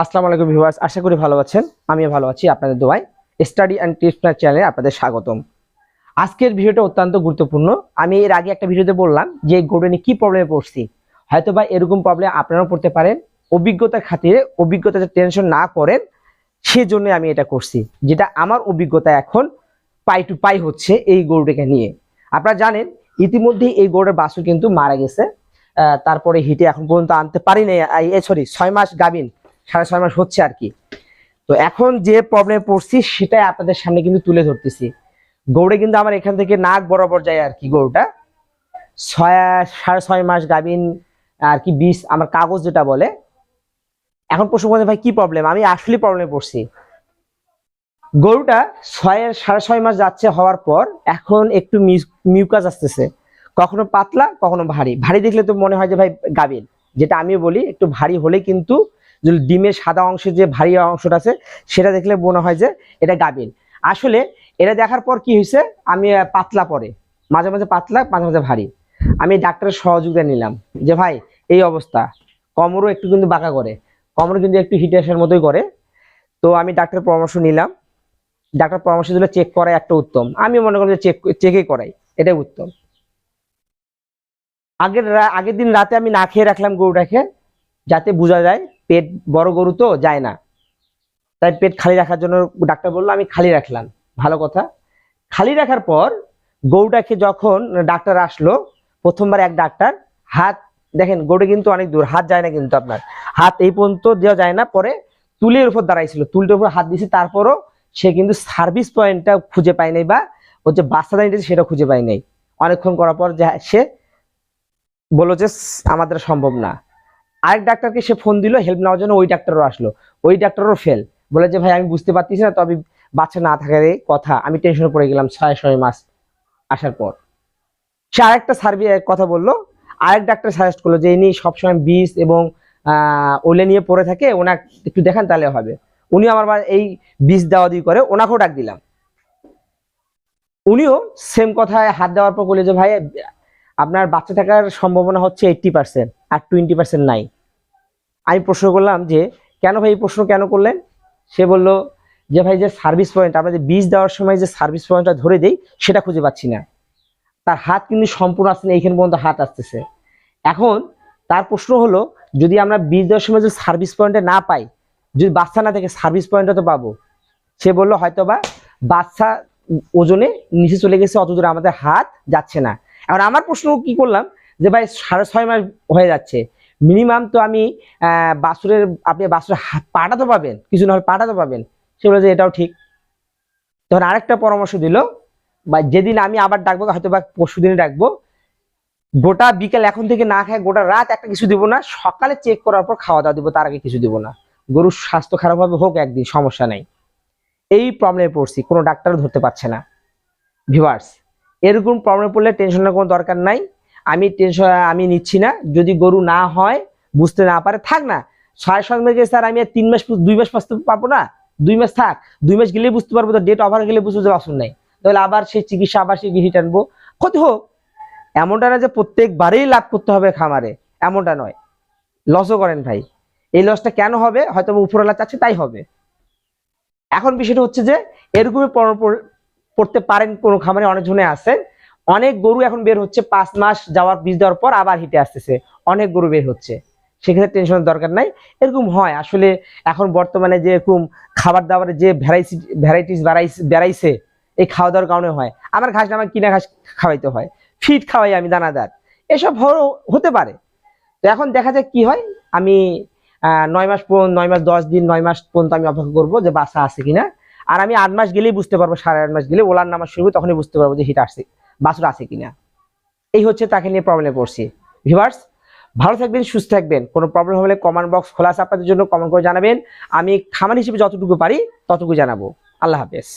আসসালামু আলাইকুম ভিউয়ার্স, আশা করি ভালো আছেন। আমিও ভালো আছি আপনাদের দোয়ায়। স্টাডি অ্যান্ড টিপস চ্যানেলে আপনাদের স্বাগতম। আজকের ভিডিওটা অত্যন্ত গুরুত্বপূর্ণ। আমি এর আগে একটা ভিডিওতে বললাম যে গোডেনে কি প্রবলেমে পড়ছি। হয়তো বা এরকম প্রবলেম আপনারাও পড়তে পারেন। অভিজ্ঞতার খাতিরে অভিজ্ঞতা টেনশন না করেন, সেজন্য আমি এটা করছি। যেটা আমার অভিজ্ঞতা এখন পাই টু পাই হচ্ছে এই গরুটাকে নিয়ে। আপনারা জানেন ইতিমধ্যে এই গরুটার বাসু কিন্তু মারা গেছে। তারপরে হিটে এখন পর্যন্ত আনতে পারি নাই। সরি ছয় মাস গাবিন সাড়ে ছয় মাস হচ্ছে আর কি তো এখন যে প্রবলেমে পড়ছি, সেটাই আপনাদের সামনে কিন্তু তুলে ধরতেছি। গরুটা কিন্তু আমার এখান থেকে নাক বরাবর যায় আর কি গরুটা। ছয়, সাড়ে ছয় মাস গাবিন আর কি বিষ, আমার কাগজ যেটা বলে। এখন প্রশ্ন করতে ভাই, কি প্রবলেম আমি আসলে প্রবলেমে পড়ছি। গরুটা ছয়ের, সাড়ে ছয় মাস যাচ্ছে হওয়ার পর, এখন একটু মিউকাস আসতেছে। কখনো পাতলা, কখনো ভারী। ভারী দেখলে তো মনে হয় যে, ভাই গাবিন যেটা আমি বলি, একটু ভারী হলে কিন্তু ডিমের সাদা অংশের যে ভারী অংশটা আছে, সেটা দেখলে মনে হয় যে এটা গাবিন। আসলে এটা দেখার পর কি হয়েছে? আমি পাতলা পরে। মাঝে মাঝে পাতলা, মাঝে মাঝে ভারী। আমি ডাক্তারের সহযোগিতা নিলাম। যে ভাই, এই অবস্থা। কমরও একটু কিন্তু বাঁকা করে। কমরও কিন্তু একটু হিটেসের মতোই করে। তো আমি ডাক্তারের পরামর্শ নিলাম। ডাক্তার পরামর্শ দিলে চেক করাই একটা উত্তম। আমি মনে করি যে চেক চেকই করাই। এটাই উত্তম। আগের আগের দিন রাতে আমি না খেয়ে রাখলাম গরুটাকে, যাতে বোঝা যায় পেট বড় গরু তো, যায় না। তাই পেট খালি রাখার জন্য ডাক্তার বলল, আমি খালি রাখলাম। ভালো কথা। খালি রাখার পর গরুটাকে যখন ডাক্তার আসলো, প্রথমবার এক ডাক্তার, হাত, দেখেন গরুটা কিন্তু অনেক দূর, হাত যায় না কিন্তু আপনার। হাত এই পর্যন্ত দেওয়া যায় না, পরে তুলের উপর দাঁড়াইছিল। তুলটার উপর হাত দিয়েছে তারপরও সে কিন্তু সার্ভিস পয়েন্টটা খুঁজে পায় নাই বা ও যে বাচ্চা দাঁড়িয়েছে সেটা খুঁজে পায় নাই। অনেকক্ষণ করার পর সে বলল যে, আমাদের সম্ভব না। আরেক ডাক্তারকে সে ফোন দিল হেল্প নেওয়ার জন্য ওই ডাক্তারও আসলো। ওই ডাক্তারও ফেল বলে যে, ভাই, আমি বুঝতে পারতেছি না, তবে বাচ্চা না থাকার কথা। আমি টেনশনে পড়ে গেলাম ছয় ছয় মাস আসার পর। সে আরেকটা সার্ভে কথা বলল। আরেক ডাক্তার সাজেস্ট করল যে, ইনি সবসময় বিষ এবং ওলে নিয়ে পড়ে থাকে, ওনাকে একটু দেখান তাহলে হবে। উনি আমার এই বিষ দেওয়া দিয়ে করে ওনাকেও ডাক দিলাম। উনিও সেম কথায় হাত দেওয়ার পর বলে যে, ভাই আপনার বাচ্চা থাকার সম্ভাবনা হচ্ছে এইটটি পার্সেন্ট আর টোয়েন্টি পার্সেন্ট নাই। আমি প্রশ্ন করলাম যে, কেন ভাই এই প্রশ্ন কেন করলেন? সে বলল যে, ভাই যে সার্ভিস পয়েন্ট আমরা যে বীজ দেওয়ার সময় যে সার্ভিস পয়েন্টটা ধরে দেই, সেটা খুঁজে পাচ্ছি না। তার হাত কিন্তু সম্পূর্ণ আসছে না, এইখানে পর্যন্ত হাত আসতেছে। এখন তার প্রশ্ন হলো, যদি আমরা বীজ দেওয়ার সময় যদি সার্ভিস পয়েন্টে না পাই, যদি বাচ্চা না থাকে সার্ভিস পয়েন্টটা তো পাবো। সে বলল হয়তো বা বাচ্চা ওজনে নিচে চলে গেছে, অত দূরে আমাদের হাত যাচ্ছে না। এখন আমার প্রশ্ন কি করলাম? যে ভাই সাড়ে ছয় মাস হয়ে যাচ্ছে। মিনিমাম তো আমি আহ, বাছুরের আপনি বাছুরের হাত- পাটা তো পাবেন কিছু না হলে পাটা তো পাবেন। সে বলে যে এটাও ঠিক। তখন আরেকটা পরামর্শ দিল বা যেদিন আমি আবার ডাকবো হয়তো বা পরশু দিনে ডাকবো গোটা বিকেল এখন থেকে না খায় গোটা রাত একটা কিছু দিব না সকালে চেক করার পর খাওয়া দাওয়া দিব তার আগে কিছু দিব না। গরুর স্বাস্থ্য খারাপ হবে হোক একদিন সমস্যা নেই। এই প্রবলেমে পড়ছি কোনো ডাক্তারও ধরতে পারছে না। ভিউয়ার্স এরকম প্রবলেম পড়লে টেনশনের কোনো দরকার নাই। আমি টেনশন আমি নিচ্ছি না। যদি গরু না হয়, বুঝতে না পারে, থাক না। ছয় সাত মাস গেছে স্যার আমি আর তিন মাস, দুই মাস বাঁচতে পারব না। দুই মাস থাক। দুই মাস গেলেই বুঝতে পারব তো ডেট ওভার গেলে বুঝতে বাসন নাই। তাহলে আবার সেই চিকিৎসা, আবার সেই গিহি টানবো। ক্ষতি হোক। এমনটা না যে প্রত্যেকবারেই লাভ করতে হবে খামারে। এমনটা নয়। লসও করেন ভাই। এই লসটা কেন হবে? হয়তো উপরওয়ালা চাচ্ছে, তাই হবে। এখন বিষয়টা হচ্ছে যে, এরকমই পড়তে পারেন কোনো খামারে, অনেক জনে আছেন অনেক গরু এখন বের হচ্ছে, পাঁচ মাস যাওয়ার বীজ দেওয়ার পর আবার হিটে আসতেছে। অনেক গরু বের হচ্ছে। সেক্ষেত্রে টেনশনের দরকার নাই। এরকম হয়। আসলে এখন বর্তমানে যে এরকম খাবার দাবারের যে ভ্যারাইটি ভ্যারাইটিস বেড়াইছে এই খাওয়া দাওয়ার কারণে হয়। আমার ঘাস আমার কিনা ঘাস খাওয়াইতে হয়। ফিট খাওয়াই আমি দানাদার এসব হতে পারে। তো এখন দেখা যাক কি হয়। আমি নয় মাস পর্যন্ত, নয় মাস, দশ দিন, নয় মাস পর্যন্ত আমি অপেক্ষা করব যে বাসা আছে কিনা। আর আমি আট মাস গেলেই বুঝতে পারব, সাড়ে আট মাস গেলে ওলার নামাজ শুরু তখনই বুঝতে পারব যে হিট আসছে, বাছুর আছে কিনা। এই হচ্ছে তাকে নিয়ে প্রবলেমে পড়ছি। ভিভার্স ভালো থাকবেন, সুস্থ থাকবেন। কোনো প্রবলেম হলে কমেন্ট বক্স খোলা আছে আপনাদের জন্য কমেন্ট করে জানাবেন। আমি খামার হিসেবে যতটুকু পারি ততটুকু জানাব। আল্লাহ হাফেজ।